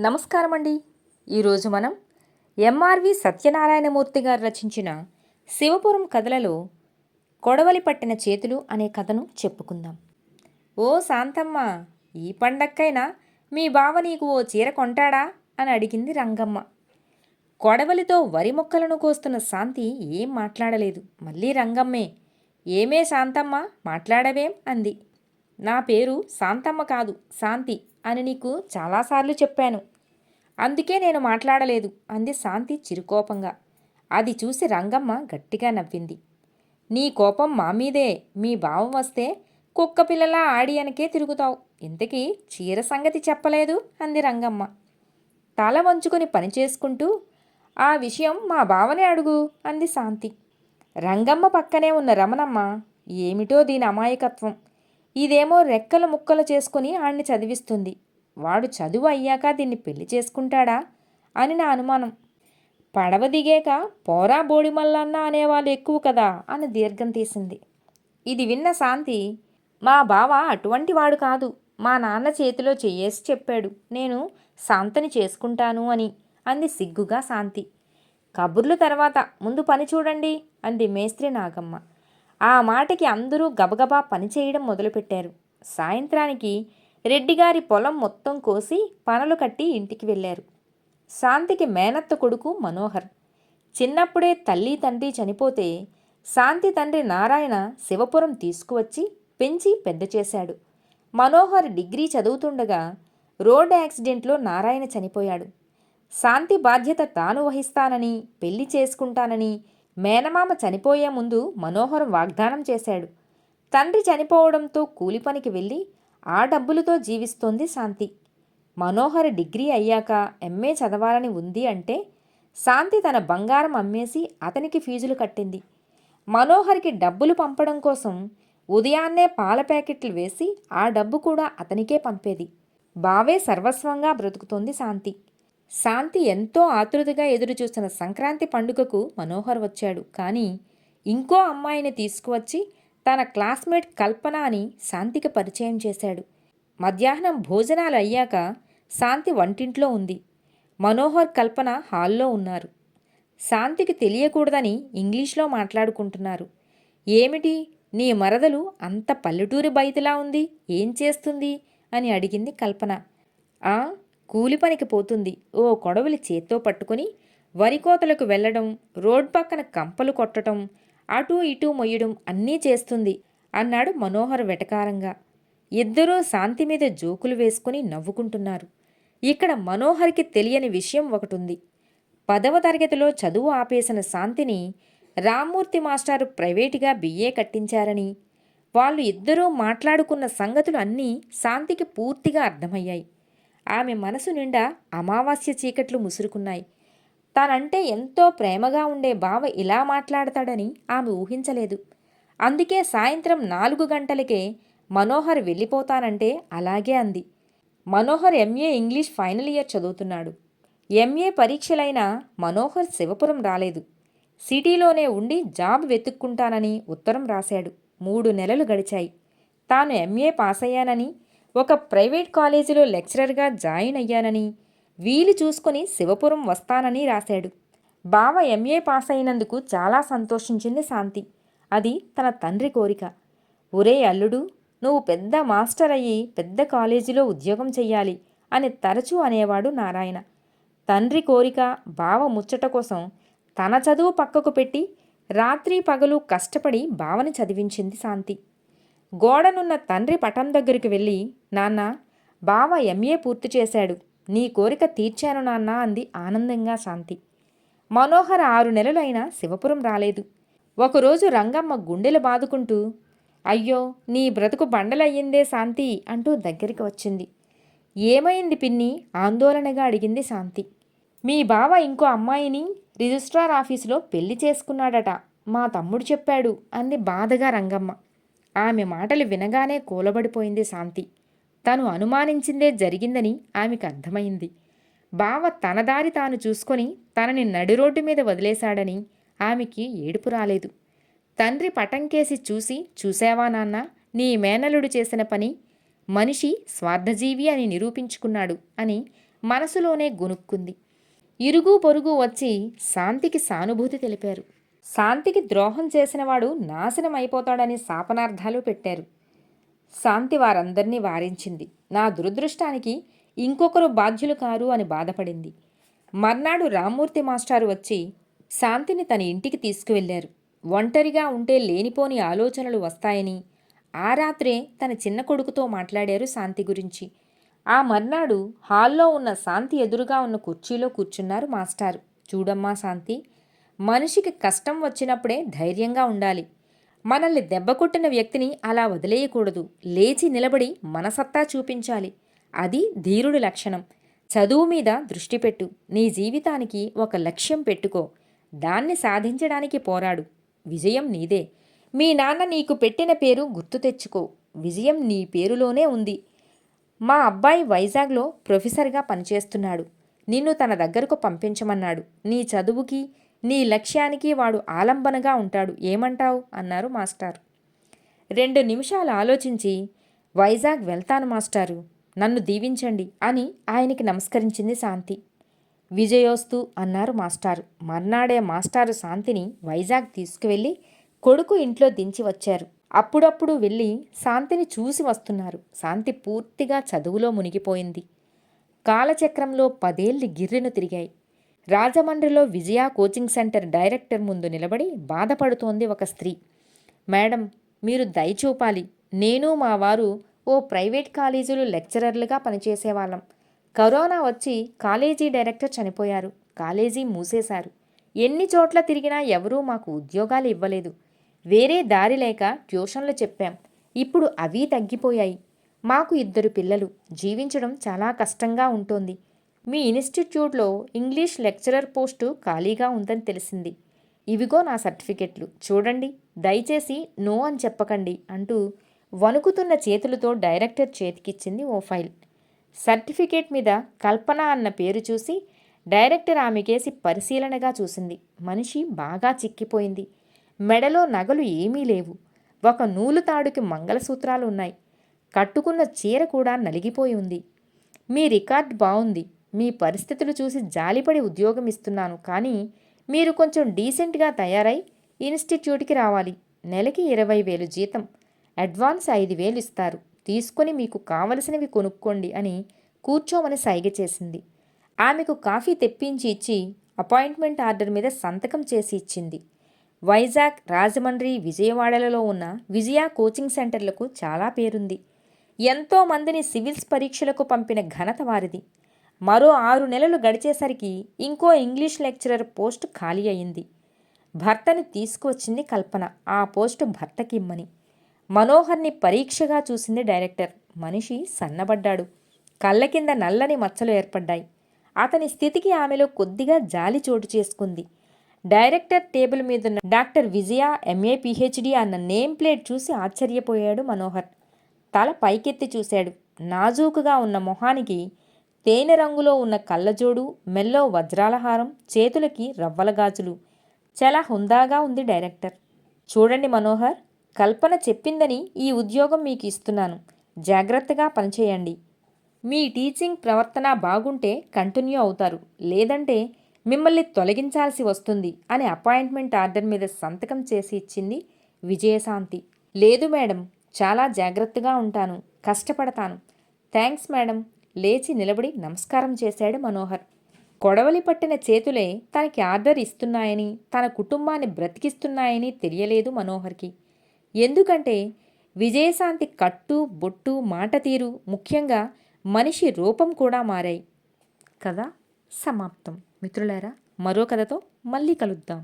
నమస్కారం అండి ఈరోజు మనం ఎంఆర్వి సత్యనారాయణమూర్తి గారు రచించిన శివపురం కథలలో కొడవలి పట్టిన చేతులు అనే కథను చెప్పుకుందాం. ఓ శాంతమ్మ ఈ పండక్కైనా మీ బావ నీకు ఓ చీర కొంటాడా? అని అడిగింది రంగమ్మ. కొడవలితో వరి మొక్కలను కోస్తున్న శాంతి ఏం మాట్లాడలేదు. మళ్ళీ రంగమ్మే ఏమే శాంతమ్మ మాట్లాడవేం? అంది. నా పేరు శాంతమ్మ కాదు శాంతి అని నీకు చాలాసార్లు చెప్పాను. అందుకే నేను మాట్లాడలేదు అంది శాంతి చిరుకోపంగా. అది చూసి రంగమ్మ గట్టిగా నవ్వింది. నీ కోపం మా మీదే మీ భావం వస్తే కుక్క పిల్లలా ఆడి అనకే తిరుగుతావు. ఇంతకీ చీర సంగతి చెప్పలేదు అంది రంగమ్మ. తల వంచుకొని పని చేసుకుంటూ ఆ విషయం మా బావనే అడుగు అంది శాంతి. రంగమ్మ పక్కనే ఉన్న రమణమ్మ ఏమిటో దీని అమాయకత్వం. ఇదేమో రెక్కల ముక్కలు చేసుకుని ఆడిని చదివిస్తుంది. వాడు చదువు అయ్యాక దీన్ని పెళ్ళి చేసుకుంటాడా? అని నా అనుమానం. పడవ దిగాక పోరా బోడిమల్లన్న అనేవాళ్ళు ఎక్కువ కదా అని దీర్ఘం తీసింది. ఇది విన్న శాంతి మా బావ అటువంటి వాడు కాదు. మా నాన్న చేతిలో చేయేసి చెప్పాడు. నేను శాంతని చేసుకుంటాను అని అంది సిగ్గుగా శాంతి. కబుర్లు తర్వాత ముందు పని చూడండి అంది మేస్త్రి నాగమ్మ. ఆ మాటకి అందరూ గబగబా పని చేయడం మొదలుపెట్టారు. సాయంత్రానికి రెడ్డిగారి పొలం మొత్తం కోసి పనలు కట్టి ఇంటికి వెళ్ళారు. శాంతికి మేనత్త కొడుకు మనోహర్. చిన్నప్పుడే తల్లి తండ్రి చనిపోతే శాంతి తండ్రి నారాయణ శివపురం తీసుకువచ్చి పెంచి పెద్ద చేశాడు. మనోహర్ డిగ్రీ చదువుతుండగా రోడ్ యాక్సిడెంట్లో నారాయణ చనిపోయాడు. శాంతి బాధ్యత తాను వహిస్తానని పెళ్ళి చేసుకుంటానని మేనమామ చనిపోయే ముందు మనోహర్ వాగ్దానం చేశాడు. తండ్రి చనిపోవడంతో కూలి పనికి వెళ్ళి ఆ డబ్బులతో జీవిస్తోంది శాంతి. మనోహర్ డిగ్రీ అయ్యాక ఎంఏ చదవాలని ఉంది అంటే శాంతి తన బంగారం అమ్మేసి అతనికి ఫీజులు కట్టింది. మనోహర్కి డబ్బులు పంపడం కోసం ఉదయాన్నే పాల ప్యాకెట్లు వేసి ఆ డబ్బు కూడా అతనికే పంపేది. బావే సర్వస్వంగా బ్రతుకుతోంది శాంతి. శాంతి ఎంతో ఆతృతగా ఎదురుచూసిన సంక్రాంతి పండుగకు మనోహర్ వచ్చాడు. కానీ ఇంకో అమ్మాయిని తీసుకువచ్చి తన క్లాస్మేట్ కల్పన అని శాంతికి పరిచయం చేశాడు. మధ్యాహ్నం భోజనాలు అయ్యాక శాంతి వంటింట్లో ఉంది. మనోహర్ కల్పన హాల్లో ఉన్నారు. శాంతికి తెలియకూడదని ఇంగ్లీష్లో మాట్లాడుకుంటున్నారు. ఏమిటి? నీ మరదలు అంత పల్లెటూరి బయటిలా ఉంది. ఏం చేస్తుంది? అని అడిగింది కల్పన. ఆ కూలి పనికి పోతుంది. ఓ కొడవలి చేత్తో పట్టుకుని వరికోతలకు వెళ్ళడం రోడ్ పక్కన కంపలు కొట్టడం అటూ ఇటూ మొయ్యడం అన్నీ చేస్తుంది అన్నాడు మనోహర్ వెటకారంగా. ఇద్దరూ శాంతి మీద జోకులు వేసుకుని నవ్వుకుంటున్నారు. ఇక్కడ మనోహర్కి తెలియని విషయం ఒకటుంది. పదవ తరగతిలో చదువు ఆపేసిన శాంతిని రామ్మూర్తి మాస్టారు ప్రైవేటుగా బిఏ కట్టించారని వాళ్ళు ఇద్దరూ మాట్లాడుకున్న సంగతులు అన్నీ శాంతికి పూర్తిగా అర్థమయ్యాయి. ఆమె మనసు నిండా అమావాస్య చీకట్లు ముసురుకున్నాయి. తానంటే ఎంతో ప్రేమగా ఉండే బావ ఇలా మాట్లాడతాడని ఆమె ఊహించలేదు. అందుకే సాయంత్రం నాలుగు గంటలకే మనోహర్ వెళ్ళిపోతానంటే అలాగే అంది. Manohar MA English final year చదువుతున్నాడు. ఎంఏ పరీక్షలైనా మనోహర్ శివపురం రాలేదు. సిటీలోనే ఉండి జాబ్ వెతుక్కుంటానని ఉత్తరం రాశాడు. మూడు నెలలు గడిచాయి. తాను ఎంఏ పాస్ అయ్యానని ఒక ప్రైవేట్ కాలేజీలో లెక్చరర్గా జాయిన్ అయ్యానని వీలు చూసుకొని శివపురం వస్తానని రాశాడు. బావ ఎంఏ పాస్ అయినందుకు చాలా సంతోషించింది శాంతి. అది తన తండ్రి కోరిక. ఒరే అల్లుడు నువ్వు పెద్ద మాస్టర్ అయ్యి పెద్ద కాలేజీలో ఉద్యోగం చెయ్యాలి అని తరచూ అనేవాడు నారాయణ. తండ్రి కోరిక బావ ముచ్చట కోసం తన చదువు పక్కకు పెట్టి రాత్రి పగలు కష్టపడి బావని చదివించింది శాంతి. గోడనున్న తండ్రి పటం దగ్గరికి వెళ్ళి నాన్న బావ ఎంఏ పూర్తి చేశాడు. నీ కోరిక తీర్చాను నాన్న అంది ఆనందంగా శాంతి. మనోహర్ ఆరు నెలలైనా శివపురం రాలేదు. ఒకరోజు రంగమ్మ గుండెలు బాదుకుంటూ అయ్యో నీ బ్రతుకు బండలయ్యిందే శాంతి అంటూ దగ్గరికి వచ్చింది. ఏమైంది పిన్ని? ఆందోళనగా అడిగింది శాంతి. మీ బావ ఇంకో అమ్మాయిని రిజిస్ట్రార్ ఆఫీసులో పెళ్ళి చేసుకున్నాడట మా తమ్ముడు చెప్పాడు అంది బాధగా రంగమ్మ. ఆమె మాటలు వినగానే కూలబడిపోయింది శాంతి. తను అనుమానించిందే జరిగిందని ఆమెకు అర్థమైంది. బావ తన దారి తాను చూసుకొని తనని నడిరోడ్డు మీద వదిలేశాడని ఆమెకి ఏడుపు రాలేదు. తండ్రి పటంకేసి చూసి చూసావా నాన్న నీ మేనలుడు చేసిన పని? మనిషి స్వార్థజీవి అని నిరూపించుకున్నాడు అని మనసులోనే గునుక్కుంది. ఇరుగు పొరుగు వచ్చి శాంతికి సానుభూతి తెలిపారు. శాంతికి ద్రోహం చేసినవాడు నాశనం అయిపోతాడని శాపనార్థాలు పెట్టారు. శాంతి వారందరినీ వారించింది. నా దురదృష్టానికి ఇంకొకరు బాధ్యులు కారు అని బాధపడింది. మర్నాడు రామ్మూర్తి మాస్టారు వచ్చి శాంతిని తన ఇంటికి తీసుకువెళ్ళారు ఒంటరిగా ఉంటే లేనిపోని ఆలోచనలు వస్తాయని ఆ రాత్రే తన చిన్న కొడుకుతో మాట్లాడారు శాంతి గురించి. ఆ మర్నాడు హాల్లో ఉన్న శాంతి ఎదురుగా ఉన్న కుర్చీలో కూర్చున్నారు మాస్టారు. చూడమ్మా శాంతి మనిషికి కష్టం వచ్చినప్పుడే ధైర్యంగా ఉండాలి. మనల్ని దెబ్బకొట్టిన వ్యక్తిని అలా వదిలేయకూడదు. లేచి నిలబడి మనసత్తా చూపించాలి. అది ధీరుడి లక్షణం. చదువు మీద దృష్టి పెట్టు. నీ జీవితానికి ఒక లక్ష్యం పెట్టుకో. దాన్ని సాధించడానికి పోరాడు. విజయం నీదే. మీ నాన్న నీకు పెట్టిన పేరు గుర్తు తెచ్చుకో. విజయం నీ పేరులోనే ఉంది. మా అబ్బాయి వైజాగ్లో ప్రొఫెసర్గా పనిచేస్తున్నాడు. నిన్ను తన దగ్గరకు పంపించమన్నాడు. నీ చదువుకి నీ లక్ష్యానికి వాడు ఆలంబనగా ఉంటాడు. ఏమంటావు? అన్నారు మాస్టారు. రెండు నిమిషాలు ఆలోచించి వైజాగ్ వెళ్తాను మాస్టారు. నన్ను దీవించండి అని ఆయనకి నమస్కరించింది శాంతి. విజయోస్తు అన్నారు మాస్టారు. మర్నాడే మాస్టారు శాంతిని వైజాగ్ తీసుకువెళ్ళి కొడుకు ఇంట్లో దించి వచ్చారు. అప్పుడప్పుడు వెళ్ళి శాంతిని చూసి వస్తున్నారు. శాంతి పూర్తిగా చదువులో మునిగిపోయింది. కాలచక్రంలో పదేళ్ళి గిర్రెను తిరిగాయి. రాజమండ్రిలో విజయ కోచింగ్ సెంటర్ డైరెక్టర్ ముందు నిలబడి బాధపడుతోంది ఒక స్త్రీ. మేడం మీరు దయచూపాలి నేను మా వారు ఓ ప్రైవేట్ కాలేజీలో లెక్చరర్లుగా పనిచేసేవాళ్ళం. కరోనా వచ్చి కాలేజీ డైరెక్టర్ చనిపోయారు. కాలేజీ మూసేశారు. ఎన్ని చోట్ల తిరిగినా ఎవరూ మాకు ఉద్యోగాలు ఇవ్వలేదు. వేరే దారి లేక ట్యూషన్లు చెప్పాం. ఇప్పుడు అవి తగ్గిపోయాయి. మాకు ఇద్దరు పిల్లలు. జీవించడం చాలా కష్టంగా ఉంటుంది. మీ ఇన్స్టిట్యూట్లో ఇంగ్లీష్ లెక్చరర్ పోస్టు ఖాళీగా ఉందని తెలిసింది. ఇవిగో నా సర్టిఫికెట్లు. చూడండి. దయచేసి నో అని చెప్పకండి అంటూ వణుకుతున్న చేతులతో డైరెక్టర్ చేతికిచ్చింది ఓ ఫైల్. సర్టిఫికేట్ మీద కల్పన అన్న పేరు చూసి డైరెక్టర్ ఆమెకేసి పరిశీలనగా చూసింది. మనిషి బాగా చిక్కిపోయింది. మెడలో నగలు ఏమీ లేవు. ఒక నూలు తాడుకి మంగళసూత్రాలు ఉన్నాయి. కట్టుకున్న చీర కూడా నలిగిపోయి ఉంది. మీ రికార్డ్ బాగుంది మీ పరిస్థితులు చూసి జాలిపడి ఉద్యోగం ఇస్తున్నాను కానీ మీరు కొంచెం డీసెంట్గా తయారై ఇన్స్టిట్యూట్కి రావాలి. నెలకి ఇరవై వేలు జీతం అడ్వాన్స్ ఐదు వేలు ఇస్తారు. తీసుకొని మీకు కావలసినవి కొనుక్కోండి అని కూర్చోమని సైగ చేసింది. ఆమెకు కాఫీ తెప్పించి ఇచ్చి అపాయింట్మెంట్ ఆర్డర్ మీద సంతకం చేసి ఇచ్చింది. వైజాగ్ రాజమండ్రి విజయవాడలలో ఉన్న విజయ కోచింగ్ సెంటర్లకు చాలా పేరుంది. ఎంతోమందిని సివిల్స్ పరీక్షలకు పంపిన ఘనత వారిది. మరో ఆరు నెలలు గడిచేసరికి ఇంకో ఇంగ్లీష్ లెక్చరర్ పోస్ట్ ఖాళీ అయింది. భర్తని తీసుకువచ్చింది కల్పన. ఆ పోస్టు భర్తకి ఇమ్మని మనోహర్ని పరీక్షగా చూసింది డైరెక్టర్. మనిషి సన్నబడ్డాడు. కళ్ళ కింద నల్లని మచ్చలు ఏర్పడ్డాయి. అతని స్థితికి ఆమెలో కొద్దిగా జాలి చోటు చేసుకుంది. డైరెక్టర్ టేబుల్ మీదున్న డాక్టర్ విజయ ఎంఏ పిహెచ్డి అన్న నేమ్ ప్లేట్ చూసి ఆశ్చర్యపోయాడు మనోహర్. తల పైకెత్తి చూశాడు. నాజూకుగా ఉన్న మొహానికి తేనె రంగులో ఉన్న కళ్ళజోడు మెల్లో వజ్రాలహారం చేతులకి రవ్వల గాజులు. చాలా హుందాగా ఉంది డైరెక్టర్. చూడండి మనోహర్ కల్పన చెప్పిందని ఈ ఉద్యోగం మీకు ఇస్తున్నాను. జాగ్రత్తగా పనిచేయండి. మీ టీచింగ్ ప్రవర్తన బాగుంటే కంటిన్యూ అవుతారు. లేదంటే మిమ్మల్ని తొలగించాల్సి వస్తుంది అని అపాయింట్మెంట్ ఆర్డర్ మీద సంతకం చేసి ఇచ్చింది విజయశాంతి. లేదు మేడం చాలా జాగ్రత్తగా ఉంటాను. కష్టపడతాను. థ్యాంక్స్ మేడం లేచి నిలబడి నమస్కారం చేశాడు మనోహర్. కొడవలి పట్టిన చేతులే తనకి ఆర్డర్ ఇస్తున్నాయని తన కుటుంబాన్ని బ్రతికిస్తున్నాయని తెలియలేదు మనోహర్కి. ఎందుకంటే విజయశాంతి కట్టు బొట్టు మాట తీరు ముఖ్యంగా మనిషి రూపం కూడా మారాయి. కథ సమాప్తం. మిత్రులారా మరో కథతో మళ్ళీ కలుద్దాం.